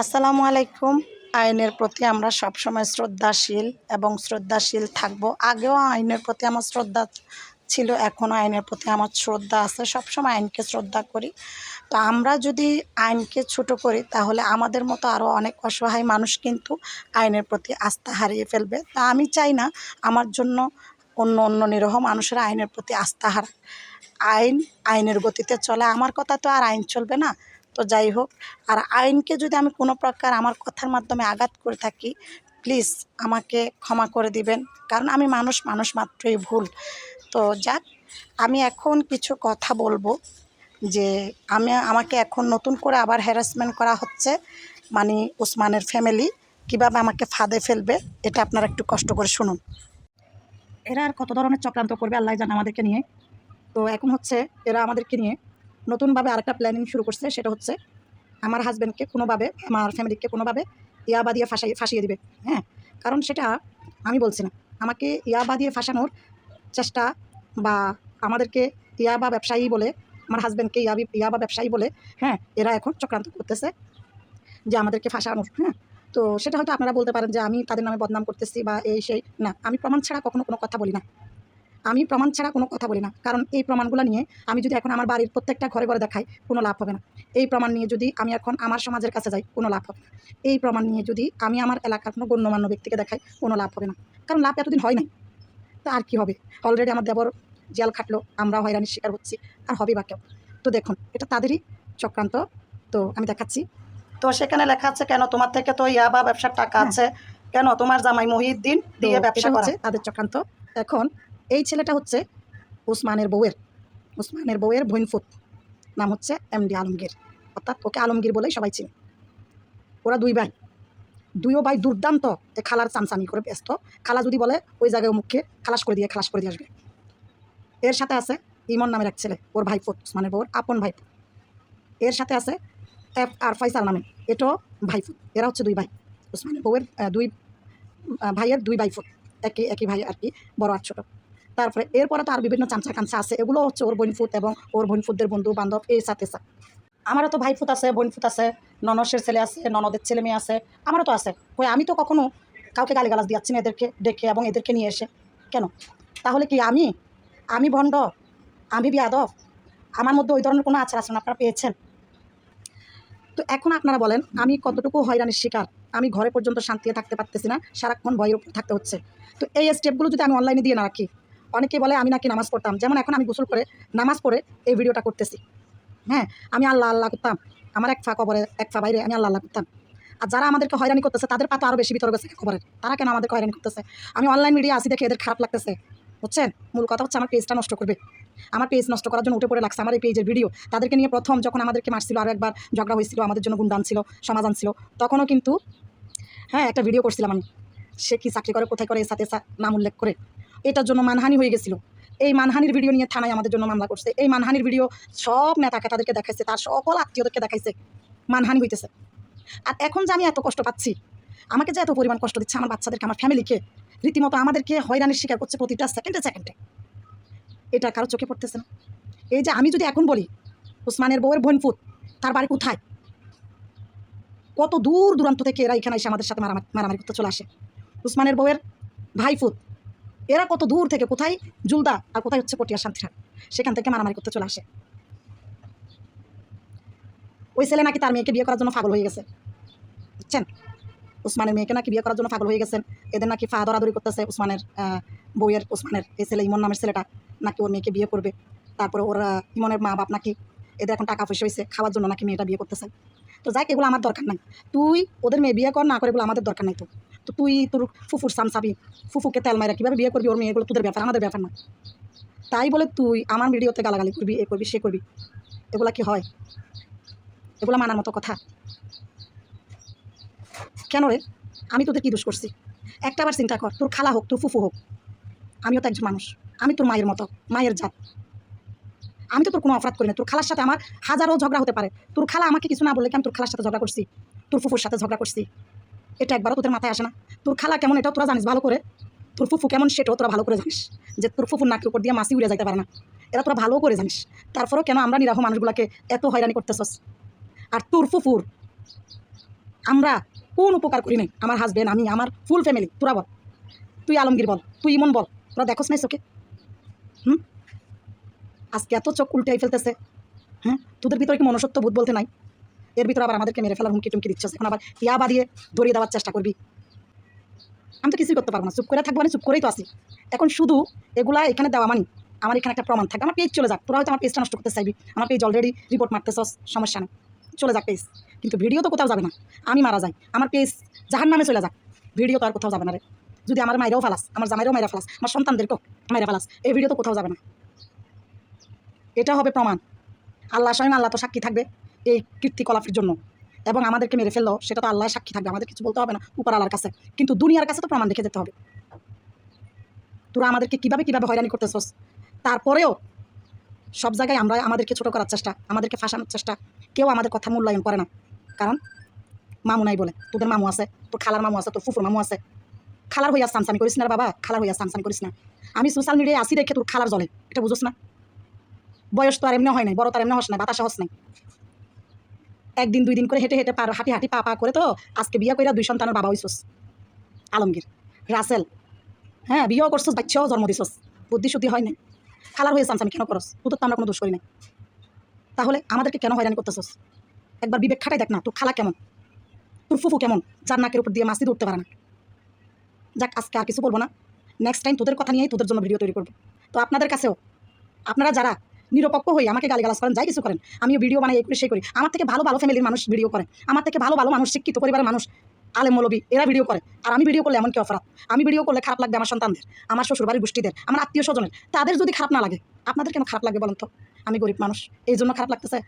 আসসালামু আলাইকুম। আইনের প্রতি আমরা সবসময় শ্রদ্ধাশীল এবং শ্রদ্ধাশীল থাকব। আগেও আইনের প্রতি আমার শ্রদ্ধা ছিল, এখনও আইনের প্রতি আমার শ্রদ্ধা আছে। সবসময় আইনকে শ্রদ্ধা করি। তো আমরা যদি আইনকে ছোট করি, তাহলে আমাদের মতো আরও অনেক অসহায় মানুষ কিন্তু আইনের প্রতি আস্থা হারিয়ে ফেলবে। তা আমি চাই না, আমার জন্য অন্য অন্য নিরহ মানুষেরা আইনের প্রতি আস্থা হারায় আইন আইনের গতিতে চলে। আমার কথা তো আর আইন চলবে না। তো যাই হোক, আর আইনকে যদি আমি কোনো প্রকার আমার কথার মাধ্যমে আঘাত করে থাকি প্লিজ আমাকে ক্ষমা করে দিবেন। কারণ আমি মানুষ মানুষ মাত্রই ভুল। তো যাক, আমি এখন কিছু কথা বলব যে আমি, আমাকে এখন নতুন করে আবার হ্যারাসমেন্ট করা হচ্ছে মানে ওসমানের ফ্যামিলি কীভাবে আমাকে ফাঁদে ফেলবে, এটা আপনারা একটু কষ্ট করে শুনুন। এরা আর কত ধরনের চক্রান্ত করবে, আল্লাহ জানে আমাদেরকে নিয়ে। তো এখন হচ্ছে এরা আমাদেরকে নিয়ে নতুনভাবে আরেকটা প্ল্যানিং শুরু করছে, সেটা হচ্ছে আমার হাজব্যান্ডকে কোনোভাবে, আমার ফ্যামিলিকে কোনোভাবে ইয়াবা দিয়ে ফাঁসাই, ফাঁসিয়ে দিবে হ্যাঁ? কারণ সেটা আমি বলছি না। আমাকে ইয়াবা দিয়ে ফাঁসানোর চেষ্টা বা আমাদেরকে ইয়াবা ব্যবসায়ী বলে, আমার হাজব্যান্ডকে ইয়াবি ইয়াবা ব্যবসায়ী বলে হ্যাঁ এরা এখন চক্রান্ত করতেছে যে আমাদেরকে ফাঁসানোর হ্যাঁ? তো সেটা হয়তো আপনারা বলতে পারেন যে আমি তাদের নামে বদনাম করতেছি বা এই সেই, না, আমি প্রমাণ ছাড়া কখনো কোনো কথা বলি না। আমি প্রমাণ ছাড়া কোনো কথা বলি না। কারণ এই প্রমাণগুলো নিয়ে আমি যদি এখন আমার বাড়ির প্রত্যেকটা ঘরে ঘরে দেখাই কোনো লাভ হবে না। এই প্রমাণ নিয়ে যদি আমি এখন আমার সমাজের কাছে যাই কোনো লাভ হবে না। এই প্রমাণ নিয়ে যদি আমি আমার এলাকার কোনো গণ্যমান্য ব্যক্তিকে দেখাই কোনো লাভ হবে না। কারণ লাভ এতদিন হয় নাই। তা আর কি হবে? অলরেডি আমার দেবর জেল খাটলো আমরা হয়রানির শিকার হচ্ছি। আর হবে বা কেউ? তো দেখুন এটা তাদেরই চক্রান্ত। তো আমি দেখাচ্ছি। তো সেখানে লেখা আছে কেন তোমার থেকে তো ইয়াবা ব্যবসার টাকা আছে? কেন তোমার জামাই মহিউদ্দিন দিয়ে ব্যবসা করছে তাদের চক্রান্ত। এখন এই ছেলেটা হচ্ছে উসমানের বউয়ের উসমানের বউয়ের ভৈনফুত। নাম হচ্ছে এমডি আলমগীর। অর্থাৎ ওকে আলমগীর বলেই সবাই চিনে। ওরা দুই ভাই। দুইও ভাই দুর্দান্ত এ খালার চামচামি করে ব্যস্ত। খালা যদি বলে, ওই জায়গায় মুখে খালাস করে দিয়ে, খালাস করে দিয়ে আসবে। এর সাথে আছে ইমন নামের এক ছেলে, ওর ভাইফুত, উসমানের বউর আপন ভাইফুত। এর সাথে আছে এফ আর ফয়সাল নামে, এটাও ভাইফুত। এরা হচ্ছে দুই ভাই। উসমানের বউয়ের দুই ভাইয়ের দুই ভাইফুত। একই একই ভাই আর কি, বড় আর ছোটো। তারপরে এরপরে তো আর বিভিন্ন চামচা কামচা আছে। এগুলো হচ্ছে ওর বইনফুত এবং ওর বইনফুতদের বন্ধু বান্ধব এই সাথে সাথে। আমারও তো ভাইফুত আছে বইনফুত আছে, ননসের ছেলে আছে, ননদের ছেলে মেয়ে আছে, আমারও তো আছে। কই, আমি তো কখনো কাউকে গালিগালাজ দিচ্ছি না এদেরকে ডেকে এবং এদেরকে নিয়ে এসে। কেন? তাহলে কি আমি? আমি ভণ্ড? আমি বিয়াদব আমার মধ্যে ওই ধরনের কোনো আচার আচরণ আপনারা পেয়েছেন? তো এখন আপনারা বলেন, আমি কতটুকু হয়রানির শিকার? আমি ঘরে পর্যন্ত শান্তিতে থাকতে পারতেছি না, সারাক্ষণ ভয়ের উপর থাকতে হচ্ছে। তো এই স্টেপগুলো যদি আমি অনলাইনে দিয়ে না রাখি অনেকে বলে, আমি নাকি নামাজ পড়তাম। যেমন এখন আমি গোসল করে নামাজ পড়ে এই ভিডিওটা করতেছি। হ্যাঁ আমি আল্লাহ আল্লাহ করতাম। আমার এক ফা কবরে এক ফা বাইরে আমি আল্লাহ আল্লাহ করতাম। আর যারা আমাদেরকে হয়রানি করতেছে, তাদের পাতা আরও বেশি ভিতরে গেছে খবরের তারা কেন আমাদেরকে হয়রানি করতেছে? আমি অনলাইন মিডিয়া আসি দেখে এদের খারাপ লাগতেছে। বুঝছেন? মূল কথা হচ্ছে আমার পেজটা নষ্ট করবে। আমার পেজ নষ্ট করার জন্য উঠে পড়ে লাগছে আমার এই পেজের ভিডিও তাদেরকে নিয়ে প্রথম যখন আমাদেরকে মারছিল আরও একবার ঝগড়া হয়েছিল, আমাদের জন্য গুন্ডান ছিল, সমাধান ছিল, তখনও কিন্তু হ্যাঁ একটা ভিডিও করছিলাম আমি। সে কি চাকরি করে, কোথায় করে এর সাথে নাম উল্লেখ করে। এটার জন্য মানহানি হয়ে গেছিল। এই মানহানির ভিডিও নিয়ে থানায় আমাদের জন্য মামলা করছে। এই মানহানির ভিডিও সব নেতাকে তাদেরকে দেখাইছে, তার সকল আত্মীয়দেরকে দেখাইছে। মানহানি হইতেছে। আর এখন যে আমি এত কষ্ট পাচ্ছি, আমাকে যে এত পরিমাণ কষ্ট দিচ্ছে আমার বাচ্চাদেরকে, আমার ফ্যামিলিকে রীতিমতো আমাদেরকে হয়রানির শিকার করছে প্রতিটা সেকেন্ডে সেকেন্ডে এটা কারও চোখে পড়তেছে না। এই যে আমি যদি এখন বলি, উসমানের বউয়ের বোনফুত তার বাড়ি কোথায়? কত দূর দূরান্ত থেকে এরা এখানে এসে আমাদের সাথে মারামারি করতে চলে আসে। উসমানের বউয়ের ভাইফুত এরা কত দূর থেকে কোথায় জুলদা আর কোথায় হচ্ছে পটিয়া শান্তিহাট সেখান থেকে মারামারি করতে চলে আসে। ওই ছেলে নাকি তার মেয়েকে বিয়ে করার জন্য পাগল হয়ে গেছে। বুঝছেন? উসমানের মেয়েকে নাকি বিয়ে করার জন্য পাগল হয়ে গেছেন। এদের নাকি ফা দরাদরি করতেছে উসমানের আহ, বউয়ের উসমানের এই ছেলে ইমন নামের ছেলেটা। নাকি ওর মেয়েকে বিয়ে করবে। তারপরে ওর ইমনের মা বাপ নাকি এদের এখন টাকা পয়সা হয়েছে খাওয়ার জন্য নাকি মেয়েটা বিয়ে করতেছে। তো যাক এগুলো আমার দরকার নাই। তুই ওদের মেয়ে বিয়ে কর না করে এগুলো আমাদের দরকার নাই তো। তো তুই তোর ফুফুর সামসাবি ফুফুকে তেল মারা কীভাবে বিয়ে করবি? ওর মেয়ে এগুলো তোদের ব্যাপার, আমাদের ব্যাপার না। তাই বলে তুই আমার ভিডিওতে গালাগালি করবি, এ করবি, সে করবি। এগুলা কি হয়? এগুলো মানার মতো কথা। কেন রে? আমি তোদের কি দোষ করছি? একটা বার চিন্তা কর, তোর খালা হোক, তোর ফুফু হোক, আমিও তো একজন মানুষ। আমি তোর মায়ের মতো, মায়ের জাত। আমি তো তোর কোনো অপরাধ করি না। তোর খালার সাথে আমার হাজারো ঝগড়া হতে পারে। তোর খালা আমাকে কিছু না বললে কি আমি তোর খালার সাথে ঝগড়া করছি? তোর ফুফুর সাথে ঝগড়া করছি? এটা একবারও তোদের মাথায় আসে না। তোর খালা কেমন এটাও তোরা জানিস, ভালো করে। তোর ফুফু কেমন সেটাও তোরা ভালো করে জানিস। যে তোর ফুফুর নাকের উপর দিয়ে মাসি উড়ে যাইতে পারে না। এরা তোরা ভালো করে জানিস। তারপরেও কেন আমরা নিরাহ মানুষগুলোকে এত হয়রানি করতেছস? আর তোর ফুফুর, আমরা কোন উপকার করি নাই? আমার হাজব্যান্ড আমি, আমার ফুল ফ্যামিলি তোরা বল। তুই আলমগীর বল, তুই ইমন বল, তোরা দেখোস নাই চোখে? হুম? আজকে এত চোখ উল্টাই ফেলতেছে। হ্যাঁ তোদের ভিতরে কি মনুষ্যত্ব বোধ বলতে নাই? এর ভিতরে আবার আমাদেরকে মেরে ফেলার হুমকি টুমকি দিচ্ছিস এখন আবার ইয়া বাড়িয়ে ধরিয়ে দেওয়ার চেষ্টা করবি। আমি তো কিছুই করতে পারব না, চুপ করে থাকব মানে চুপ করেই তো আসি এখন শুধু এগুলা এখানে দেওয়া মানি আমার এখানে একটা প্রমাণ থাকবে আমার পেজ চলে যাক, তোরা হয়তো আমার পেজটা নষ্ট করতে চাইবি, আমার পেজ অলরেডি রিপোর্ট মারতেছস, সমস্যা নেই, চলে যাক পেজ কিন্তু ভিডিও তো কোথাও যাবে না, আমি মারা যাই, আমার পেজ জাহার নামে চলে যাক ভিডিও তো আর কোথাও যাবে না রে। যদি আমার মায়েরাও ফালাস, আমার জামাইরাও মায়েরা ফালাস, আমার সন্তানদেরকেও মায়েরা ফালাস, এই ভিডিও তো কোথাও যাবে না। এটা হবে প্রমাণ। আল্লাহ স্বয়ং আল্লাহ তো সাক্ষী থাকবে। এই কীর্তিকলাপের জন্য। এবং আমাদেরকে মেরে ফেলল, সেটা তো আল্লাহ সাক্ষী থাকবে, আমাদের কিছু বলতে হবে না উপর আল্লাহর কাছে। কিন্তু দুনিয়ার কাছে তো প্রমাণ রেখে যেতে হবে। তোরা আমাদেরকে কীভাবে কীভাবে হয়রানি করতেছস? তারপরেও সব জায়গায় আমরা আমাদেরকে ছোট করার চেষ্টা, আমাদেরকে ফাঁসানোর চেষ্টা। কেউ আমাদের কথা মূল্যায়ন করে না। কারণ মামু নাই বলে। তোদের মামু আছে, তোর খালার মামু আছে, তোর ফুফুর মামু আছে। খালার হইয়া সামসামি করিস না বাবা, খালার হইয়া সামসামি করিস না। আমি সোশ্যাল মিডিয়ায় আসি দেখে তোর খালার জলে এটা বুঝোস না? বয়স তো আর এমনি হয় নাই, বড় তার এমনি হস নাই, বাতাসা হস নাই। একদিন, দুই দিন করে হেঁটে হেঁটে পার, হাঁটি হাঁটি পা পা করে তো আজকে বিয়ে কইরা দুই সন্তানের বাবা হইছস। আলমগীর, রাসেল হ্যাঁ বিয়েও করছস, বাচ্চাও জন্ম দিছস। বুদ্ধি শুদ্ধি হয় নাই। খালার হয়ে সামসামি কেন করস? তোদের তো আমরা কোনো দোষ করি নাই। তাহলে আমাদেরকে কেন হয়রানি করতেছস? একবার বিবেক খাটাই দেখ না, তোর খালা কেমন? তোর ফুফু কেমন? যার নাকের উপর দিয়ে মাসি উঠতে পারে না। যাক, আজকে আর কিছু বলব না। নেক্সট টাইম তোদের কথা নিয়েই তোদের জন্য ভিডিও তৈরি করব। তো আপনাদের কাছেও, আপনারা যারা নিরপেক্ষ হয়ে আমাকে গালিগালাজ করেন, যাই কিছু করেন, আমিও ভিডিও বানাই এই করি সেই করি। আমার থেকে ভালো ভালো ফ্যামিলির মানুষ ভিডিও করে। আমার থেকে ভালো ভালো মানুষ, শিক্ষিত পরিবারের মানুষ আলে মৌলবী, এরা ভিডিও করে। আর আমি ভিডিও করলে এমন কি অপরাধ? আমি ভিডিও করলে খারাপ লাগবে আমার সন্তানদের, আমার শ্বশুরবাড়ির গোষ্ঠীদের, আমার আত্মীয় স্বজনের। তাদের যদি খারাপ না লাগে, আপনাদের কেন খারাপ লাগে বলেন তো? আমি গরিব মানুষ, এই জন্য খারাপ লাগতেছে।